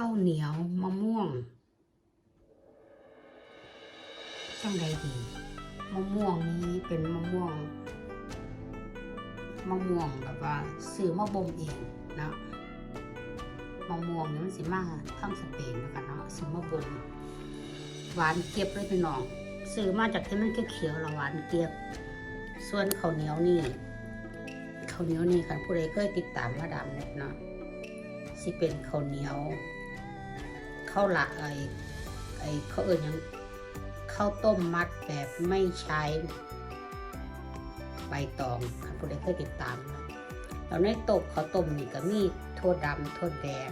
ข้าวเหนียวมะม่วงจังใดดีมะม่วงนี้เป็นมะม่วงมะม่วงแบบว่าซื้อมาบ่มเองนะมะม่วงนี่มันสิมาทางสเปนแล้วกันเนาะซื้อมาบ่มหวานเก็บเลยพี่น้องซื้อมาจากที่มันเขียวๆละหวานเก็บส่วนข้าวเหนียวนี่ข้าวเหนียวนี่คันผู้ใดเคยติดตามมาดามเน็ตเนาะสิเป็นข้าวเหนียว ข้าวหละไอไอเขาเอ่ยยังข้าวต้มมัดแบบไม่ใช้ใบตองคันผู้ใดเคยติดตามนะแล้วในตกข้าวต้มนี่ก็มีถั่วดำถั่วแดง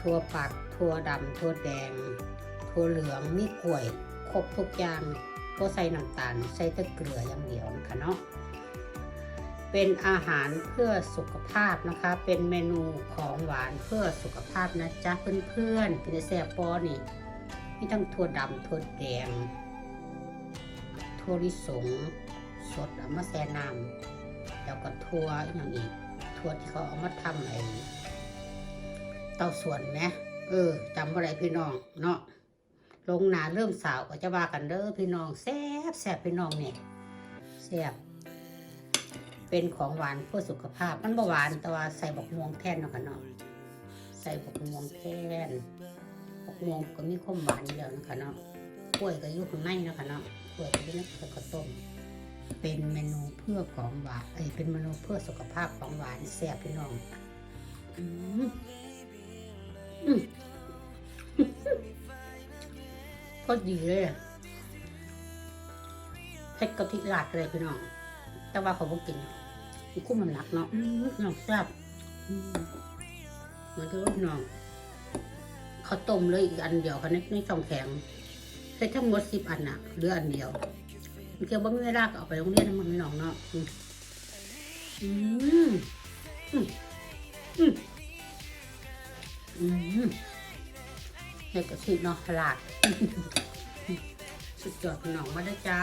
ถั่วปักถั่วดำถั่วแดงถั่วเหลืองมีกล้วย ครบทุกอย่างก็ใส่น้ำตาล ใส่แต่เกลืออย่างเดียวนะคะเนาะ เป็นอาหารเพื่อสุขภาพนะคะ เป็นเมนูของหวานเพื่อสุขภาพนะจ๊ะเพื่อนๆกินแซ่บปอนี่มีทั้งถั่วดำถั่วแดงถั่วลิสงสดเอามาแช่น้ำแล้วก็ถั่วอย่างอีกถั่วที่เขาเอามาทำไอ้เต้าส่วนนะเออจำอะไรพี่น้องเนาะลงหนาเริ่มสาวก็จะว่ากันเด้อพี่น้องแซ่บแซ่บพี่น้องเนี่ยแซ่บ เป็นของหวานเพื่อสุขภาพ มันบ่หวานแต่ว่าใส่บักม่วงแทนเนาะค่ะเนาะใส่บักม่วงแทนบักม่วงก็มีความหวานอยู่แล้วนะคะเนาะกล้วยก็อยู่ข้างในเนะค่ะเนาะกล้วยก็อยู่ในข้าวต้มเป็นเมนูเพื่อของหวานเอ้ยเป็นเมนูเพื่อสุขภาพของหวานแซ่บพี่น้องอืมอืมก็ดีเลยเผ็ดกะทิลาดเลยพี่น้อง แต่ว่าเขาบอกกิน มันคุ้มมันหนักเนาะน้องแซ่บมเหมือนที่ว่าพี่น้องเขาต้มเลยอีกอันเดียวค่ะในในช่องแข็งใช้ทั้งหมดสิบอันน่ะเหลืออันเดียวมันเกี่ยวว่าไม่ได้ลากเอาไปโรงเรียนมันพี่น้องเนาะอืมอืมอืมอืมอืมเห็ดกะทิเนาะลาดสุดยอดพี่น้องมาได้จ้า